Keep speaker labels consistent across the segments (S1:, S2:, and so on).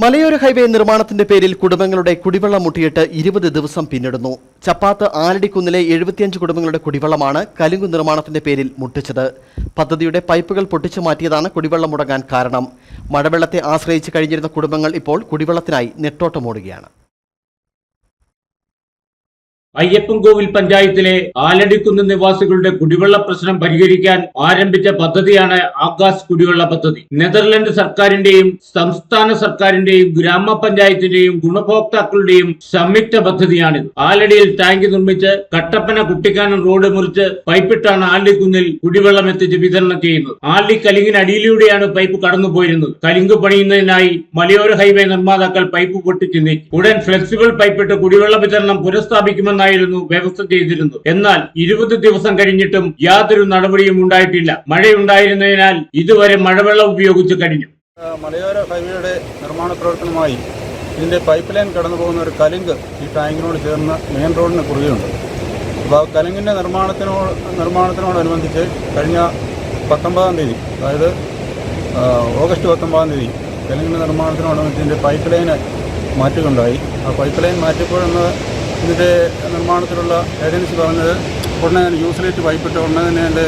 S1: മലയോര ഹൈവേ നിർമ്മാണത്തിന്റെ പേരിൽ കുടുംബങ്ങളുടെ കുടിവെള്ളം മുട്ടിയിട്ട് ഇരുപത് ദിവസം പിന്നിടുന്നു. ചപ്പാത്ത് ആലടിക്കുന്നിലെ എഴുപത്തിയഞ്ച് കുടുംബങ്ങളുടെ കുടിവെള്ളമാണ് കലുങ്കു നിർമ്മാണത്തിന്റെ പേരിൽ മുട്ടിച്ചത്. പദ്ധതിയുടെ പൈപ്പുകൾ പൊട്ടിച്ചു മാറ്റിയതാണ് കുടിവെള്ളം മുടങ്ങാൻ കാരണം. മഴവെള്ളത്തെ ആശ്രയിച്ച് കഴിഞ്ഞിരുന്ന കുടുംബങ്ങൾ ഇപ്പോൾ കുടിവെള്ളത്തിനായി നെട്ടോട്ടമോടുകയാണ്.
S2: അയ്യപ്പൻകോവിൽ പഞ്ചായത്തിലെ ആലടിക്കുന്ന് നിവാസികളുടെ കുടിവെള്ള പ്രശ്നം പരിഹരിക്കാൻ ആരംഭിച്ച പദ്ധതിയാണ് ആകാശ് കുടിവെള്ള പദ്ധതി. നെതർലൻഡ് സർക്കാരിന്റെയും സംസ്ഥാന സർക്കാരിന്റെയും ഗ്രാമപഞ്ചായത്തിന്റെയും ഗുണഭോക്താക്കളുടെയും സംയുക്ത പദ്ധതിയാണിത്. ആലടിയിൽ ടാങ്ക് നിർമ്മിച്ച് കട്ടപ്പന കുട്ടിക്കാനം റോഡ് മുറിച്ച് പൈപ്പിട്ടാണ് ആലടിക്കുന്നിൽ കുടിവെള്ളം എത്തിച്ച് വിതരണം ചെയ്യുന്നത്. ആലി കലിങ്ങിന് അടിയിലൂടെയാണ് പൈപ്പ് കടന്നുപോയിരുന്നത് കലിങ്ക് പണിയുന്നതിനായി മലയോര ഹൈവേ നിർമ്മാതാക്കൾ പൈപ്പ് പൊട്ടിച്ചു നീക്കി. ഉടൻ ഫ്ലെക്സിബിൾ പൈപ്പിട്ട് കുടിവെള്ള വിതരണം പുനഃസ്ഥാപിക്കുമെന്നായിരുന്നു വ്യവസ്ഥ ചെയ്തിരുന്നത്. എന്നാൽ ഇരുപത് ദിവസം കഴിഞ്ഞിട്ടും യാതൊരു നടപടിയും ഉണ്ടായിട്ടില്ല. മഴയുണ്ടായിരുന്നതിനാൽ ഇതുവരെ മഴവെള്ളം ഉപയോഗിച്ച് കഴിഞ്ഞു.
S3: മലയോര ഹൈവേയുടെ നിർമ്മാണ പ്രവർത്തനമായി ഇതിന്റെ പൈപ്പ് ലൈൻ കടന്നു പോകുന്ന ഒരു കലുങ്ക് ഈ ടാങ്കിനോട് ചേർന്ന് മെയിൻ റോഡിന് കുറുകെയുണ്ട്. അപ്പോൾ ആ കലുങ്കിന്റെ നിർമ്മാണത്തിനോട് നിർമ്മാണത്തിനോടനുബന്ധിച്ച് കഴിഞ്ഞ പത്തൊമ്പതാം തീയതി അതായത് ഓഗസ്റ്റ് പത്തൊമ്പതാം തീയതി കലുങ്കിന്റെ നിർമ്മാണത്തിനോടനുബന്ധിച്ച് ഇതിന്റെ പൈപ്പ് ലൈന് മാറ്റുകയുണ്ടായി. ആ പൈപ്പ് ലൈൻ മാറ്റിയപ്പോഴെന്ന് ഇതിന്റെ നിർമ്മാണത്തിലുള്ള ഏജൻസി പറഞ്ഞത് ഉടനെ തന്നെ യൂസിലേറ്റ് പൈപ്പിട്ട് ഉടനെ തന്നെ എന്റെ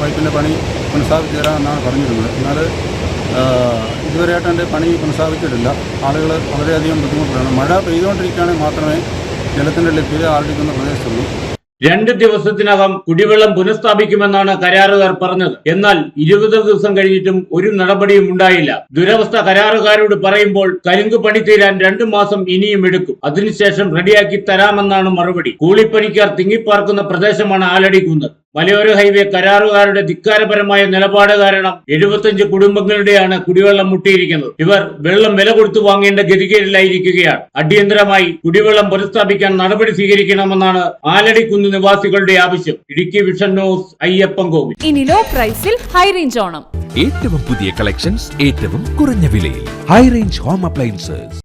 S3: പൈപ്പിന്റെ പണി പുനഃസ്ഥാപിച്ച് തരാമെന്നാണ് പറഞ്ഞിരുന്നത്. എന്നാൽ ഇതുവരെയായിട്ട് എന്റെ പണി പുനഃസ്ഥാപിച്ചിട്ടില്ല. ആളുകൾ വളരെയധികം ബുദ്ധിമുട്ടാണ് മഴ പെയ്തുകൊണ്ടിരിക്കുകയാണെങ്കിൽ മാത്രമേ ജലത്തിന്റെ ലഭ്യത ആർജിക്കുന്ന പ്രദേശത്തുള്ളൂ.
S2: രണ്ട് ദിവസത്തിനകം കുടിവെള്ളം പുനഃസ്ഥാപിക്കുമെന്നാണ് കരാറുകാർ പറഞ്ഞത്. എന്നാൽ ഇരുപത് ദിവസം കഴിഞ്ഞിട്ടും ഒരു നടപടിയും ഉണ്ടായില്ല. ദുരവസ്ഥ കരാറുകാരോട് പറയുമ്പോൾ കരിങ്കു പണി തീരാൻ രണ്ടു മാസം ഇനിയും എടുക്കും. അതിനുശേഷം റെഡിയാക്കി തരാമെന്നാണ് മറുപടി. കൂലിപ്പണിക്കാർ തിങ്ങിപ്പാർക്കുന്ന പ്രദേശമാണ് ആലടിക്കുന്നത് മലയോര ഹൈവേ കരാറുകാരുടെ ധിക്കാരപരമായ നിലപാട് കാരണം എഴുപത്തഞ്ച് കുടുംബങ്ങളുടെയാണ് കുടിവെള്ളം മുട്ടിയിരിക്കുന്നത്. ഇവർ വെള്ളം വില കൊടുത്തു വാങ്ങേണ്ട ഗതികേടിലായിരിക്കുകയാണ്. അടിയന്തരമായി കുടിവെള്ളം പുനഃസ്ഥാപിക്കാൻ നടപടി സ്വീകരിക്കണമെന്നാണ് ആലടിക്കുന്ന് നിവാസികളുടെ ആവശ്യം. ഇടുക്കി വിഷൻ ന്യൂസ് അയ്യപ്പൻ കോവിൽ
S4: ഇനി ലോ പ്രൈസിൽ ഹൈ റേഞ്ച് ഓണം.
S5: ഏറ്റവും പുതിയ കളക്ഷൻസ് ഏറ്റവും കുറഞ്ഞ വിലയിൽ. High range home appliances